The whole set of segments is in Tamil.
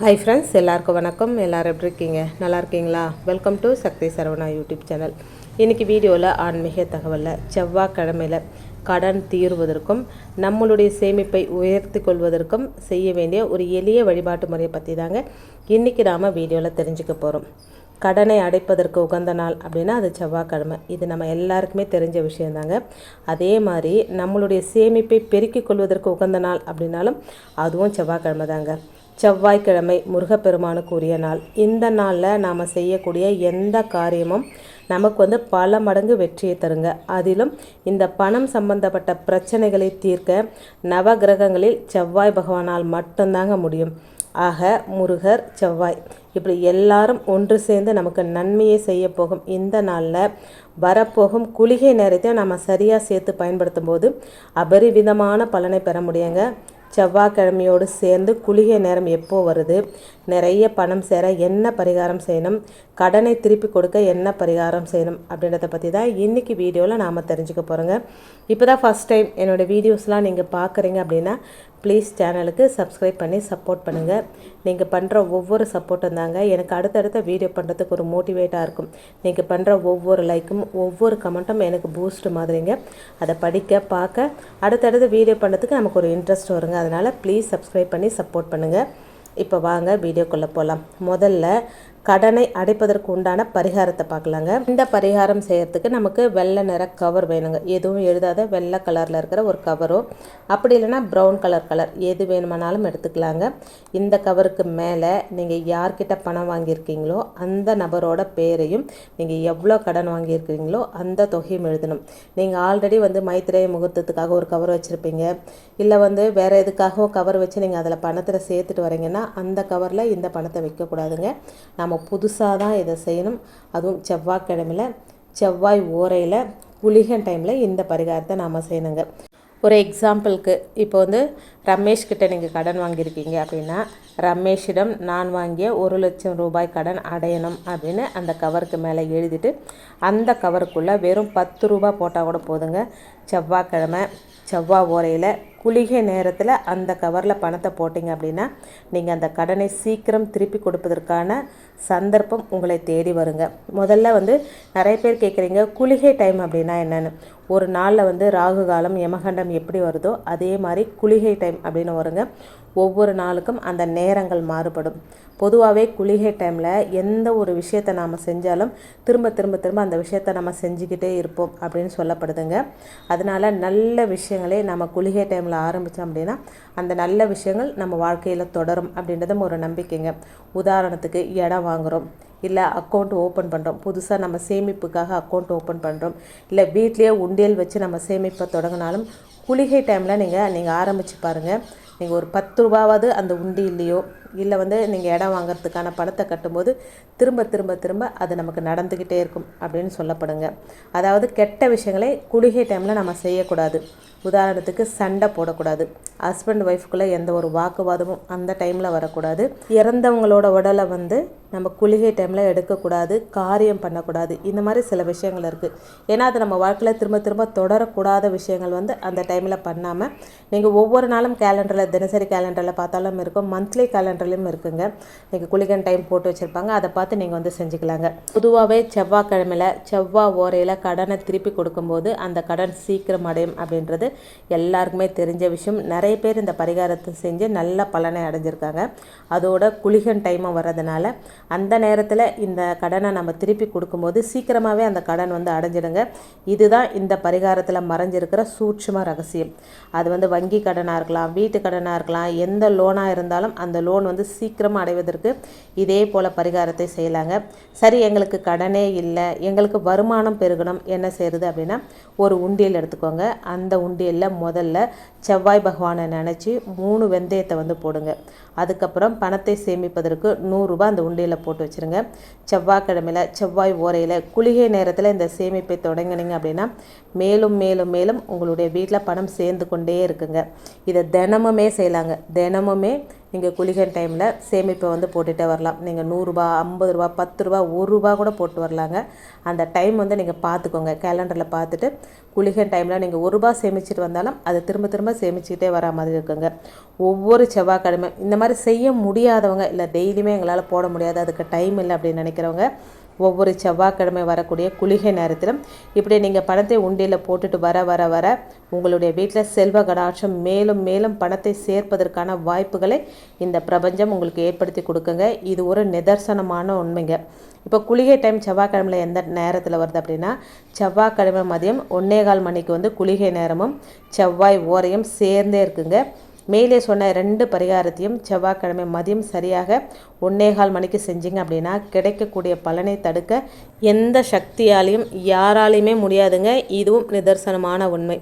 ஹாய் ஃப்ரெண்ட்ஸ் எல்லாருக்கும் வணக்கம். எல்லாரும் எப்படி இருக்கீங்க? நல்லா இருக்கீங்களா? Welcome to Sakthi Saravana YouTube channel இன்றைக்கி வீடியோவில் ஆன்மீக தகவலில் செவ்வாய்க்கிழமையில் கடன் தீர்வதற்கும் நம்மளுடைய சேமிப்பை உயர்த்தி கொள்வதற்கும் செய்ய வேண்டிய ஒரு எளிய வழிபாட்டு முறையை பற்றி தாங்க இன்றைக்கி நாம் வீடியோவில் தெரிஞ்சுக்க போகிறோம் கடனை அடைப்பதற்கு உகந்த நாள் அப்படின்னா அது செவ்வாய்க்கிழமை. இது நம்ம எல்லாருக்குமே தெரிஞ்ச விஷயந்தாங்க அதே மாதிரி நம்மளுடைய சேமிப்பை பெருக்கிக் கொள்வதற்கு உகந்த நாள் அப்படின்னாலும் அதுவும் செவ்வாய்க்கிழமை தாங்க செவ்வாய்க்கிழமை முருகப்பெருமானுக்கு உரிய நாள். இந்த நாளில் நாம் செய்யக்கூடிய எந்த காரியமும் நமக்கு வந்து பல மடங்கு வெற்றியை தருங்க. அதிலும் இந்த பணம் சம்பந்தப்பட்ட பிரச்சனைகளை தீர்க்க நவகிரகங்களில் செவ்வாய் பகவானால் மட்டும்தாங்க முடியும். ஆக முருகர் செவ்வாய். இப்படி எல்லாரும் ஒன்று சேர்ந்து நமக்கு நன்மையை செய்ய போகும் இந்த நாளில் வரப்போகும் குளிகை நேரத்தை நம்ம சரியாக சேர்த்து பயன்படுத்தும் போது அபரிவிதமான பலனை பெற முடியுங்க. செவ்வாய்க்கிழமையோடு சேர்ந்து குளிகை நேரம் எப்போ வருது? நிறைய பணம் சேர என்ன பரிகாரம் செய்யணும்? கடனை திருப்பி கொடுக்க என்ன பரிகாரம் செய்யணும்? அப்படின்றத பற்றி தான் இன்றைக்கி வீடியோவில் நாம் தெரிஞ்சுக்க போகிறோங்க இப்போ தான் ஃபஸ்ட் டைம் என்னோடய வீடியோஸ்லாம் நீங்கள் பார்க்குறீங்க அப்படின்னா ப்ளீஸ் சேனலுக்கு சப்ஸ்கிரைப் பண்ணி சப்போர்ட் பண்ணுங்கள் நீங்கள் பண்ணுற ஒவ்வொரு சப்போர்ட்டும் தாங்க. எனக்கு அடுத்தடுத்த வீடியோ பண்ணுறதுக்கு ஒரு மோட்டிவேட்டாக இருக்கும். நீங்கள் பண்ணுற ஒவ்வொரு லைக்கும் ஒவ்வொரு கமெண்ட்டும் எனக்கு பூஸ்ட் மாதிரிங்க. அதை படிக்க பார்க்க அடுத்தடுத்த வீடியோ பண்ணுறதுக்கு நமக்கு ஒரு இன்ட்ரெஸ்ட் வருங்க. அதனால் ப்ளீஸ் சப்ஸ்கிரைப் பண்ணி சப்போர்ட் பண்ணுங்கள் இப்போ வாங்க வீடியோக்குள்ளே போகலாம் முதல்ல கடனை அடைப்பதற்கு உண்டான பரிகாரத்தை பார்க்கலாங்க. இந்த பரிகாரம் செய்யறதுக்கு நமக்கு வெள்ளை நிற கவர் வேணுங்க. எதுவும் எழுதாத வெள்ளை கலரில் இருக்கிற ஒரு கவரோ அப்படி இல்லைன்னா ப்ரௌன் கலர் கலர் எது வேணுமானாலும் எடுத்துக்கலாங்க. இந்த கவருக்கு மேலே நீங்கள் யார்கிட்ட பணம் வாங்கியிருக்கீங்களோ அந்த நபரோட பேரையும் நீங்கள் எவ்வளோ கடன் வாங்கியிருக்கீங்களோ அந்த தொகையும் எழுதணும். நீங்கள் ஆல்ரெடி வந்து மைத்திரேய முகூர்த்தத்துக்காக ஒரு கவர் வச்சுருப்பீங்க. இல்லை வந்து வேறு எதுக்காகவும் கவர் வச்சு நீங்கள் அதில் பணத்தில் சேர்த்துட்டு வரீங்கன்னா அந்த கவரில் இந்த பணத்தை வைக்கக்கூடாதுங்க. நம்ம புதுசாக தான் இதை செய்யணும். அதுவும் செவ்வாய்க்கிழமையில் செவ்வாய் ஓரையில் குளிகன் டைமில் இந்த பரிகாரத்தை நாம் செய்யணுங்க. ஒரு எக்ஸாம்பிளுக்கு இப்போ வந்து ரமேஷ் கிட்ட நீங்கள் கடன் வாங்கியிருக்கீங்க அப்படின்னா ரமேஷிடம் நான் வாங்கிய ஒரு லட்சம் ரூபாய் கடன் அடையணும் அப்படின்னு அந்த கவருக்கு மேலே எழுதிட்டு அந்த கவருக்குள்ளே வெறும் பத்து ரூபா போட்டால் கூட போதுங்க. செவ்வாய்க்கிழமை செவ்வாய் ஓரையில் குளிகை நேரத்தில் அந்த கவரில் பணத்தை போட்டிங்க அப்படின்னா நீங்கள் அந்த கடனை சீக்கிரம் திருப்பி கொடுப்பதற்கான சந்தர்ப்பம் உங்களை தேடி வருங்க. முதல்ல வந்து நிறைய பேர் கேட்குறீங்க குளிகை டைம் அப்படின்னா என்னென்னு. ஒரு நாளில் வந்து ராகு காலம் யமகண்டம் எப்படி வருதோ அதே மாதிரி குளிகை டைம் அப்படின்னு வருங்க. ஒவ்வொரு நாளுக்கும் அந்த நேரங்கள் மாறுபடும். பொதுவாகவே குளிகை டைமில் எந்த ஒரு விஷயத்தை நாம் செஞ்சாலும் திரும்ப திரும்ப திரும்ப அந்த விஷயத்தை நம்ம செஞ்சுக்கிட்டே இருப்போம் அப்படின்னு சொல்லப்படுதுங்க. அதனால் நல்ல விஷயங்களே நம்ம குளிகை டைமில் ஆரம்பித்தோம் அப்படின்னா அந்த நல்ல விஷயங்கள் நம்ம வாழ்க்கையில் தொடரும் அப்படின்றதும் ஒரு நம்பிக்கைங்க. உதாரணத்துக்கு இடம் வாங்குகிறோம் இல்லை அக்கௌண்ட் ஓப்பன் பண்ணுறோம் புதுசாக நம்ம சேமிப்புக்காக அக்கௌண்ட் ஓப்பன் பண்ணுறோம் இல்லை வீட்லேயே உண்டியல் வச்சு நம்ம சேமிப்பை தொடங்கினாலும் குளிகை டைமில் நீங்கள் நீங்கள் ஆரம்பித்து பாருங்கள் நீங்கள் ஒரு பத்து ரூபாவது அந்த உண்டியிலையோ இல்லை வந்து நீங்கள் இடம் வாங்கிறதுக்கான பணத்தை கட்டும்போது திரும்ப திரும்ப திரும்ப அது நமக்கு நடந்துக்கிட்டே இருக்கும் அப்படின்னு சொல்லப்படுங்க. அதாவது கெட்ட விஷயங்களை குளிகை டைமில் நம்ம செய்யக்கூடாது. உதாரணத்துக்கு சண்டை போடக்கூடாது. ஹஸ்பண்ட் ஒய்ஃப்குள்ளே எந்த ஒரு வாக்குவாதமும் அந்த டைமில் வரக்கூடாது. இறந்தவங்களோட உடலை வந்து நம்ம குளிகை டைமில் எடுக்கக்கூடாது. காரியம் பண்ணக்கூடாது. இந்த மாதிரி சில விஷயங்கள் இருக்குது ஏன்னா அது நம்ம வாழ்க்கையில் திரும்ப திரும்ப தொடரக்கூடாத விஷயங்கள் வந்து அந்த டைமில் பண்ணாமல் நீங்கள் ஒவ்வொரு நாளும் கேலண்டரில் தினசரி கேலண்டரில் பார்த்தாலும் இருக்கும். மந்த்லி கேலண்டர்லையும் இருக்குங்க. நீங்கள் குளிகன் டைம் போட்டு வச்சுருப்பாங்க. அதை பார்த்து நீங்கள் வந்து செஞ்சுக்கலாங்க. பொதுவாகவே செவ்வாய்க்கிழமையில் செவ்வாய் ஓரையில் கடனை திருப்பி கொடுக்கும்போது அந்த கடன் சீக்கிரம் அடையும் அப்படின்றது எல்லாருக்குமே தெரிஞ்ச விஷயம். நிறைய பேர் இந்த பரிகாரத்தை செஞ்சு நல்ல பலனை அடைஞ்சிருக்காங்க. அதோட குளிகன் டைமும் வர்றதுனால அந்த நேரத்தில் இந்த கடனை நம்ம திருப்பி கொடுக்கும்போது சீக்கிரமாகவே அந்த கடன் வந்து அடைஞ்சிடுங்க. இதுதான் இந்த பரிகாரத்தில் மறைஞ்சிருக்கிற சூட்சும ரகசியம். அது வந்து வங்கி கடனாக இருக்கலாம் வீட்டு கடனாக இருக்கலாம் எந்த லோனாக இருந்தாலும் அந்த லோன் வந்து சீக்கிரமாக அடைவதற்கு இதே போல் பரிகாரத்தை செய்யலாங்க. சரி எங்களுக்கு கடனே இல்லை எங்களுக்கு வருமானம் பெருகணும் என்ன செய்கிறது அப்படின்னா ஒரு உண்டியல் எடுத்துக்கோங்க. அந்த உண்டியலில் முதல்ல செவ்வாய் பகவானை நினச்சி மூணு வெந்தயத்தை வந்து போடுங்க. அதுக்கப்புறம் பணத்தை சேமிப்பதற்கு நூறுரூபா அந்த உண்டியலில் போட்டு வச்சுருங்க. செவ்வாய்க்கிழமையில் செவ்வாய் ஓரையில் குளிகை நேரத்தில் இந்த சேமிப்பை தொடங்கினீங்க அப்படின்னா மேலும் மேலும் மேலும் உங்களுடைய வீட்டில் பணம் சேர்ந்து கொண்டே இருக்குங்க. இதை தினமுமே செய்யலாங்க. தினமுமே நீங்கள் குளிகை டைமில் சேமிப்பை வந்து போட்டுகிட்டே வரலாம். நீங்கள் நூறுரூபா ஐம்பது ரூபா பத்து ரூபா ஒரு ரூபா கூட போட்டு வரலாங்க. அந்த டைம் வந்து நீங்கள் பார்த்துக்கோங்க கேலண்டரில் பார்த்துட்டு குளிகன் டைமில் நீங்கள் ஒரு ரூபா சேமிச்சிட்டு வந்தாலும் அதை திரும்ப திரும்ப சேமிச்சுக்கிட்டே வரா மாதிரி இருக்குங்க. ஒவ்வொரு செவ்வாய்க்கிழமை இந்த மாதிரி செய்ய முடியாதவங்க இல்லை டெய்லியுமே எங்களால் போட முடியாது அதுக்கு டைம் இல்லை அப்படின்னு நினைக்கிறவங்க ஒவ்வொரு செவ்வாய்க்கிழமை வரக்கூடிய குளிகை நேரத்திலும் இப்படி நீங்கள் பணத்தை உண்டியில் போட்டுட்டு வர வர வர உங்களுடைய வீட்டில் செல்வ கடாட்சம் மேலும் மேலும் பணத்தை சேர்ப்பதற்கான வாய்ப்புகளை இந்த பிரபஞ்சம் உங்களுக்கு ஏற்படுத்தி கொடுக்குங்க. இது ஒரு நிதர்சனமான உண்மைங்க. இப்போ குளிகை டைம் செவ்வாய்க்கிழமையில் எந்த நேரத்தில் வருது அப்படின்னா செவ்வாய்க்கிழமை மதியம் ஒன்னே கால் மணிக்கு வந்து குளிகை நேரமும் செவ்வாய் ஓரையும் சேர்ந்தே இருக்குங்க. மேலே சொன்ன ரெண்டு பரிகாரத்தையும் செவ்வாய்க்கிழமை மதியம் சரியாக ஒன்னேகால் மணிக்கு செஞ்சீங்க அப்படின்னா கிடைக்கக்கூடிய பலனை தடுக்க எந்த சக்தியாலையும் யாராலையுமே முடியாதுங்க. இதுவும் நிதர்சனமான உண்மை.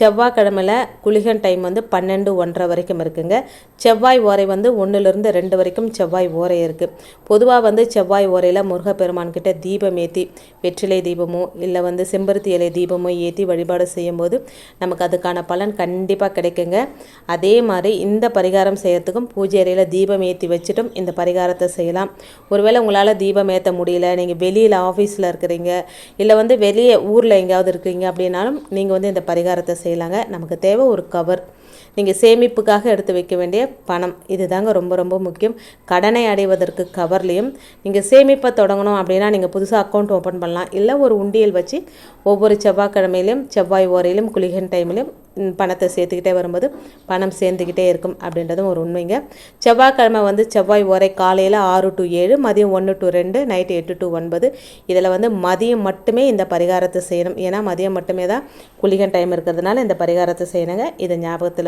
செவ்வாய்க்கிழமையில் குளிகன் டைம் வந்து பன்னெண்டு ஒன்றரை வரைக்கும் இருக்குங்க. செவ்வாய் ஓரை வந்து ஒன்றுலேருந்து ரெண்டு வரைக்கும் செவ்வாய் ஓரை இருக்குது பொதுவாக வந்து செவ்வாய் ஓரையில் முருகப்பெருமான்கிட்ட தீபம் ஏற்றி வெற்றிலை தீபமோ இல்லை வந்து செம்பருத்தி இலை தீபமோ ஏற்றி வழிபாடு செய்யும்போது நமக்கு அதுக்கான பலன் கண்டிப்பாக கிடைக்குங்க. அதே மாதிரி இந்த பரிகாரம் செய்யறதுக்கும் பூஜை அறையில் தீபம் ஏற்றி வச்சுட்டும் இந்த பரிகாரத்தை செய்யலாம். ஒருவேளை உங்களால் தீபம் ஏற்ற முடியல நீங்கள் வெளியில் ஆஃப் ஆஃபீஸில் இருக்கிறீங்க இல்லை வந்து வெளியே ஊரில் எங்கேயாவது இருக்கிறீங்க அப்படின்னாலும் நீங்கள் வந்து இந்த பரிகாரத்தை செய்யலாங்க. நமக்கு தேவை ஒரு கவர் நீங்கள் சேமிப்புக்காக எடுத்து வைக்க வேண்டிய பணம். இது தாங்க ரொம்ப ரொம்ப முக்கியம். கடனை அடைவதற்கு கவர்லேயும் நீங்கள் சேமிப்பை தொடங்கணும் அப்படின்னா நீங்கள் புதுசாக அக்கௌண்ட் ஓப்பன் பண்ணலாம். இல்லை ஒரு உண்டியல் வச்சு ஒவ்வொரு செவ்வாய்க்கிழமையிலும் செவ்வாய் ஓரையிலும் குளிகன் டைம்லையும் பணத்தை சேர்த்துக்கிட்டே வரும்போது பணம் சேர்ந்துக்கிட்டே இருக்கும் அப்படின்றதும் ஒரு உண்மைங்க. செவ்வாய்க்கிழமை வந்து செவ்வாய் ஓரை காலையில் ஆறு டு ஏழு மதியம் ஒன்று டு ரெண்டு நைட்டு எட்டு டு ஒன்பது. இதில் வந்து மதியம் மட்டுமே இந்த பரிகாரத்தை செய்யணும். ஏன்னா மதியம் மட்டுமே தான் குளிகன் டைம் இருக்கிறதுனால இந்த பரிகாரத்தை செய்யணுங்க. இதை ஞாபகத்தில்